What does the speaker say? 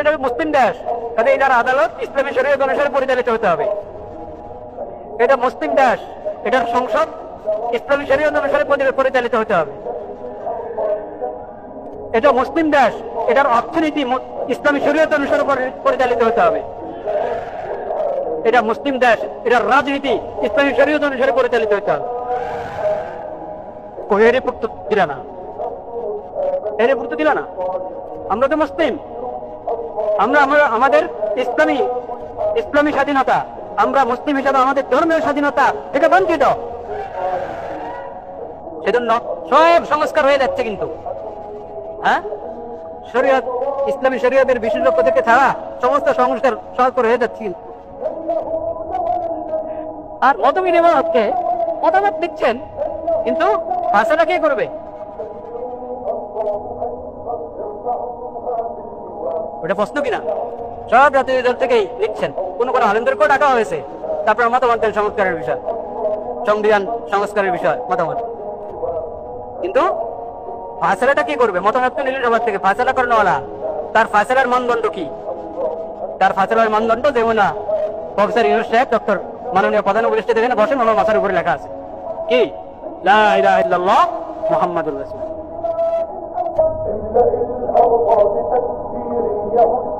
এটা মুসলিম দেশ। কাজে এটার আদালত, ইসলামী শরীয়ত অনুসারে পরিচালিত হতে হবে। এটা মুসলিম দেশ। এটার সংসদ, ইসলামী শরীয়ত অনুসারে পরিচালিত হতে হবে। এটা মুসলিম দেশ। এটার অর্থনীতি ইসলামী শরীয়ত অনুসারে পরিচালিত হতে হবে। এটা মুসলিম দেশ। এটার রাজনীতি ইসলামী শরীয়ত অনুসারে পরিচালিত হতে হবে। কোহেরে পুক্ত দিল না? এরে পুক্ত দিল না? আমরা তো মুসলিম। আমরা আমরা আমাদের ইসলামী ইসলামী স্বাধীনতা, আমরা মুসলিম হিসাবে আমাদের ধর্মীয় স্বাধীনতা এটা বঞ্চিত। সেজন্য সব সংস্কার হয়ে যাচ্ছে কিন্তু। হ্যাঁ? শরীয়ত, ইসলামী শরীয়তের বিশেষজ্ঞ থেকে ছাড়া সমস্ত সংস্কার সংস্কার হয়ে যাচ্ছে আর মতবিদ হচ্ছে মতামত দিচ্ছেন, কিন্তু ভাষাটা কে করবে? ওটা প্রশ্ন কিনা? সব রাজনীতির থেকেই লিখছেন, কোনো কোনো আলেমদেরকেও ডাকা হয়েছে। তারপর মতামত দেন সংস্কারের বিষয়। সংবিধান সংস্কারের বিষয়, মতামত। কিন্তু ফাঁসলাটা কি করবে? মতামত নিলেন সবার থেকে ফাঁসালা করে নেওয়ালা তার ফাঁসলার মানদণ্ড কি? তার ফাঁসলার মানদণ্ড দেবো না, প্রফেসর ইউনুস সাহেব, ডক্টর মাননীয় প্রধান উপদেষ্টা দেখেন, বসেন আমার মাথার উপরে লেখা আছে। কি? লা ইলাহা ইল্লাল্লাহ মুহাম্মাদুর Yahoo